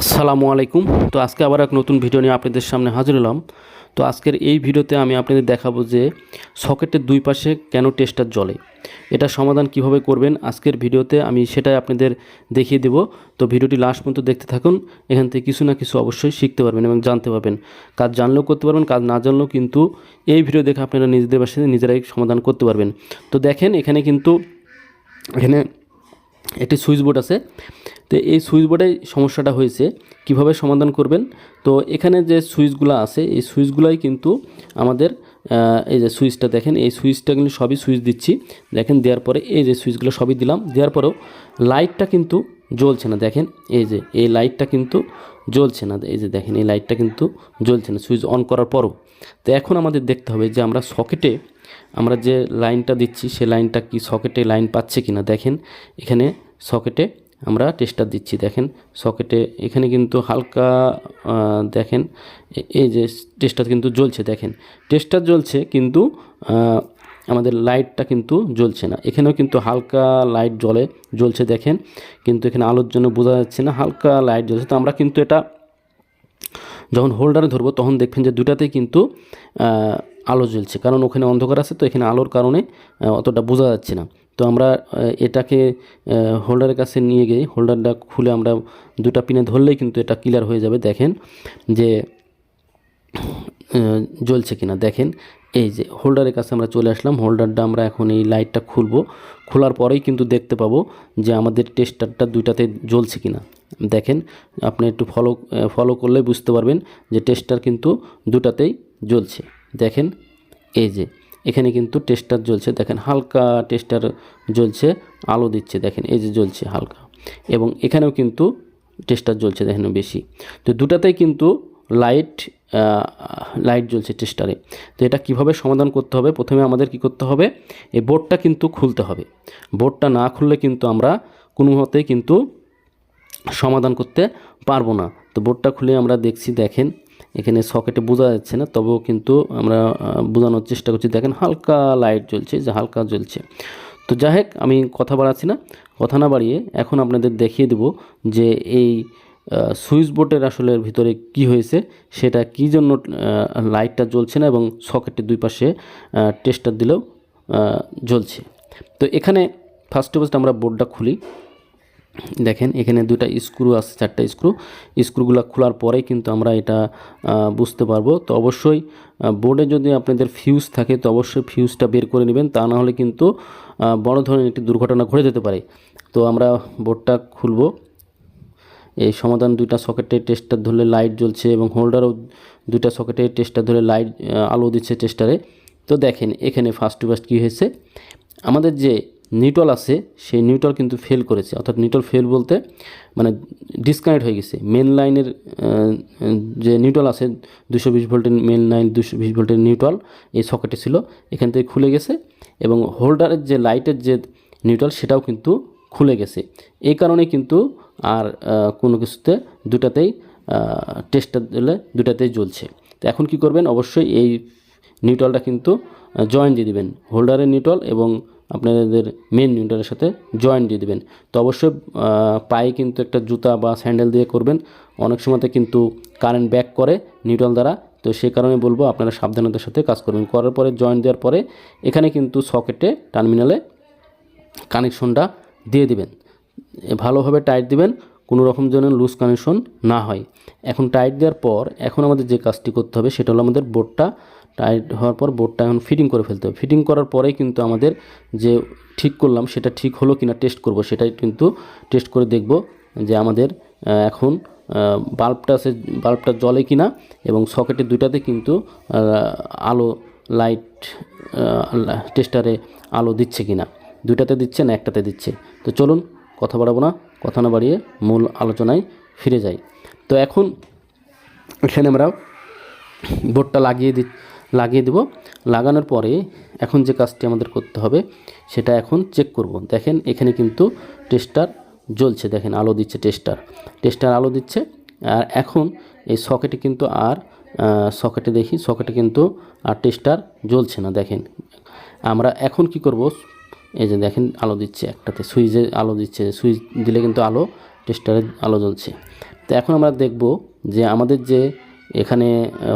আসসালামু আলাইকুম। তো আজকে আবার এক নতুন ভিডিও নিয়ে আপনাদের সামনে হাজির হলাম। তো আজকের এই ভিডিওতে আমি আপনাদের দেখাবো যে সকেটের দুই পাশে কেন টেস্টার জ্বলে, এটা সমাধান কীভাবে করবেন আজকের ভিডিওতে আমি সেটাই আপনাদের দেখিয়ে দেব। তো ভিডিওটি লাস্ট পর্যন্ত দেখতে থাকুন, এখান থেকে কিছু না কিছু অবশ্যই শিখতে পারবেন এবং জানতে পারবেন। কাজ জানলেও করতে পারবেন, কাজ না জানলেও কিন্তু এই ভিডিও দেখে আপনারা নিজেদের বাসায় নিজেরাই সমাধান করতে পারবেন। তো দেখেন এখানে কিন্তু এখানে একটি সুইচ বোর্ড আছে। তো এই সুইচ বোর্ডে সমস্যাটা হয়েছে, কীভাবে সমাধান করবেন? তো এখানে যে সুইচগুলো আছে, এই সুইচগুলাই কিন্তু আমাদের এই যে সুইচটা দেখেন, এই সুইচটা কিন্তু সবই সুইচ দিচ্ছি। দেখেন, দেওয়ার পরে এই যে সুইচগুলো সবই দিলাম। দেওয়ার পরেও লাইটটা কিন্তু জ্বলছে না। দেখেন, এই যে, এই লাইটটা কিন্তু জ্বলছে না। এই যে দেখেন, এই লাইটটা কিন্তু জ্বলছে না, সুইচ অন করার পরও। তো এখন আমাদের দেখতে হবে যে আমরা সকেটে, আমরা যে লাইনটা দিচ্ছি, সে লাইনটা কি সকেটে লাইন পাচ্ছে কি না দেখেন, এখানে সকেটে আমরা টেস্টার দিচ্ছি, দেখেন সকেটে এখানে কিন্তু হালকা দেখেন এই যে টেস্টার কিন্তু জ্বলছে, দেখেন টেস্টার জ্বলছে কিন্তু আমাদের লাইটটা কিন্তু জ্বলছে না, এখানেও কিন্তু হালকা লাইট জ্বলে, জ্বলছে, দেখেন, কিন্তু এখানে আলোর জন্য বোঝা যাচ্ছে না, হালকা লাইট জ্বলছে, তো আমরা কিন্তু এটা যখন হোল্ডারে ধরবো, তখন দেখবেন যে দুটাতেই কিন্তু আলো জ্বলছে, কারণ ওখানে অন্ধকার আছে, তো এখানে আলোর কারণে অতটা বোঝা যাচ্ছে না। তো আমরা এটাকে হোল্ডারের কাছে নিয়ে গিয়ে হোল্ডারটা খুলে আমরা দুটা পিনে ধরলেই কিন্তু এটা ক্লিয়ার হয়ে যাবে। দেখেন যে জ্বলছে কিনা। দেখেন এই যে হোল্ডারের কাছে আমরা চলে আসলাম। হোল্ডারটা আমরা এখন এই লাইটটা খুলবো। খোলার পরেই কিন্তু দেখতে পাবো যে আমাদের টেস্টারটা দুইটাতে জ্বলছে কিনা। দেখেন আপনি একটু ফলো ফলো করলে বুঝতে পারবেন যে টেস্টার কিন্তু দুটাতেই জ্বলছে। দেখেন এই যে এখানে কিন্তু টেস্টার জ্বলছে, দেখেন হালকা টেস্টার জ্বলছে, আলো দিচ্ছে, দেখেন এই যে জ্বলছে হালকা। এবং এখানেও কিন্তু টেস্টার জ্বলছে, দেখেন বেশি। তো দুটাতেই কিন্তু লাইট লাইট জ্বলছে টেস্টারে তো এটা কীভাবে সমাধান করতে হবে? প্রথমে আমাদের কি করতে হবে? এই বোর্ডটা কিন্তু খুলতে হবে। বোর্ডটা না খুললে কিন্তু আমরা কোনো মতেই কিন্তু সমাধান করতে পারব না। তো বোর্ডটা খুলে আমরা দেখছি, দেখেন এখানে সকেটে বোঝা যাচ্ছে না, তবেও কিন্তু আমরা বোঝানোর চেষ্টা করছি। দেখেন হালকা লাইট জ্বলছে যে হালকা জ্বলছে। তো যাই হোক, আমি কথা বাড়াচ্ছি না। কথা না বাড়িয়ে এখন আপনাদের দেখিয়ে দেব যে এই সুইচ বোর্ডের আসলে ভিতরে কি হয়েছে, সেটা কি জন্য লাইটটা জ্বলছে না এবং সকেটের দুই পাশে টেস্টার দিলেও জ্বলছে। তো এখানে ফার্স্ট অফ আমরা বোর্ডটা খুলি। দেখেন, এখানে দুটা স্ক্রু আছে, চারটা স্ক্রু। স্ক্রুগুলো খোলার পরেই কিন্তু আমরা এটা বুঝতে পারব। তো অবশ্যই বোর্ডে যদি আপনাদের ফিউজ থাকে, তো অবশ্যই ফিউজটা বের করে নেবেন। তা না হলে কিন্তু বড় ধরনের একটি দুর্ঘটনা ঘটে যেতে পারে। তো আমরা বোর্ডটা খুলব। এই সমাধান দুইটা সকেটে টেস্টার ধরলে লাইট জ্বলছে এবং হোল্ডারও দুইটা সকেটে টেস্টার ধরে লাইট আলো দিচ্ছে টেস্টারে তো দেখেন, এখানে ফার্স্ট টু ফার্স্ট কী হয়েছে? আমাদের যে নিউট্রাল আছে, সেই নিউট্রাল কিন্তু ফেল করেছে। অর্থাৎ নিউট্রাল ফেল বলতে মানে ডিসকানেক্ট হয়ে গেছে। মেন লাইনের যে নিউট্রাল আছে, দুশো বিশ ভোল্টের মেন লাইন দুশো বিশ ভোল্টের নিউট্রাল এই সকেটে ছিল, এখান থেকে খুলে গেছে এবং হোল্ডারের যে লাইটের যে নিউট্রাল সেটাও কিন্তু খুলে গেছে। এই কারণে কিন্তু আর কোনো কিছুতে দুটাতেই টেস্টার দিলে দুটাতেই জ্বলছে। তো এখন কি করবেন? অবশ্যই এই নিউট্রালটা কিন্তু জয়েন দিয়ে দিবেন। হোল্ডারের নিউট্রাল এবং আপনাদের মেন নিউট্রালের সাথে জয়েন দিয়ে দেবেন। তো অবশ্যই পায়ে কিন্তু একটা জুতা বা স্যান্ডেল দিয়ে করবেন। অনেক সময়তে কিন্তু কারেন্ট ব্যাক করে নিউট্রাল দ্বারা। তো সেই কারণে বলব, আপনারা সাবধানতার সাথে কাজ করবেন। করার পরে জয়েন দেওয়ার পরে এখানে কিন্তু সকেটে টার্মিনালে কানেকশনটা দিয়ে দিবেন। ভালোভাবে টাইট দিবেন, কোনো রকম যেন লুজ কানেকশন না হয়। এখন টাইট দেওয়ার পর, এখন আমাদের যে কাজটি করতে হবে, সেটা হলো আমাদের বোর্ডটা টাইট হওয়ার পর বোর্ডটা এখন ফিটিং করে ফেলতে হবে। ফিটিং করার পরেই কিন্তু আমাদের যে ঠিক করলাম সেটা ঠিক হলো কিনা টেস্ট করব, সেটাই কিন্তু টেস্ট করে দেখব যে আমাদের এখন বাল্বটা সে বাল্বটা জ্বলে কিনা এবং সকেটের দুইটাতে কিন্তু আলো লাইট টেস্টারে আলো দিচ্ছে কিনা। দুইটাতে দিচ্ছে না, একটাতে দিচ্ছে। তো চলুন কথা বাড়াবো না, কথা না বাড়িয়ে মূল আলোচনায় ফিরে যাই। তো এখন এখানে আমরা বোর্ডটা লাগিয়ে দি লাগিয়ে দেব। লাগানোর পরে এখন যে কাজটি আমাদের করতে হবে, সেটা এখন চেক করব। দেখেন, এখানে কিন্তু টেস্টার জ্বলছে। দেখেন, আলো দিচ্ছে টেস্টার টেস্টার আলো দিচ্ছে। আর এখন এই সকেটে কিন্তু আর সকেটে দেখি সকেটে কিন্তু আর টেস্টার জ্বলছে না। দেখেন, আমরা এখন কি করব? এই যে দেখেন, আলো দিচ্ছে একটাতে। সুইচে আলো দিচ্ছে। সুইচ দিলে কিন্তু আলো টেস্টারে আলো জ্বলছে। তো এখন আমরা দেখব যে আমাদের যে এখানে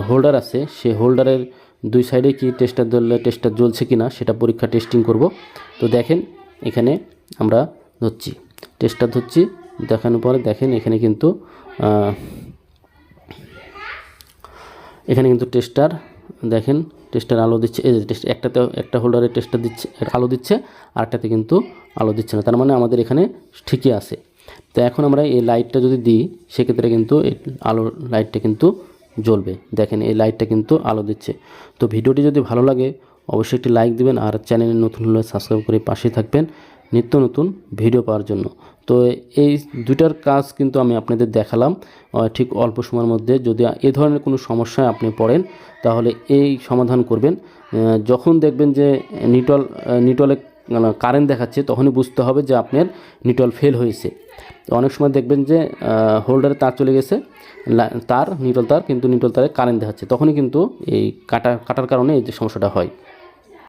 হোল্ডার আছে। সেই হোল্ডারের দুই সাইডে কি টেস্টার ধরলে টেস্টার জ্বলছে কি না সেটা পরীক্ষা টেস্টিং করব। তো দেখেন, এখানে আমরা ধরছি। টেস্টার ধরছি, দেখানোর পরে দেখেন, এখানে কিন্তু এখানে কিন্তু টেস্টার দেখেন টেস্টার আলো দিচ্ছে। এই টেস্ট একটাতে একটা হোল্ডারে টেস্টার দিচ্ছে, আলো দিচ্ছে আরটাতে কিন্তু আলো দিচ্ছে না। তার মানে আমাদের এখানে ঠিকই আছে। তো এখন আমরা এই লাইটটা যদি দিই, সেক্ষেত্রে কিন্তু আলো লাইটটা কিন্তু জ্বলবে। দেখেন, এই লাইটটা কিন্তু আলো দিচ্ছে। তো ভিডিওটি যদি ভালো লাগে, অবশ্যই একটি লাইক দিবেন আর চ্যানেলে নতুন হলে সাবস্ক্রাইব করে পাশে থাকবেন নিত্য নতুন ভিডিও পাওয়ার জন্য। তো এই দুইটার কাজ কিন্তু আমি আপনাদের দেখালাম। ঠিক অল্প সময়ের মধ্যে যদি এ ধরনের কোনো সমস্যায় আপনি পড়েন, তাহলে এই সমাধান করবেন। যখন দেখবেন যে নিটল নিটলে কারেন্ট দেখাচ্ছে, তখনই বুঝতে হবে যে আপনার নিটল ফেল হয়েছে। তো অনেক সময় দেখবেন যে হোল্ডারে তার চলে গেছে তার নিটল তার, কিন্তু নিটল তারে কারেন্ট দেখাচ্ছে। তখনই কিন্তু এই কাটা, কাটার কারণে এই যে সমস্যাটা হয়।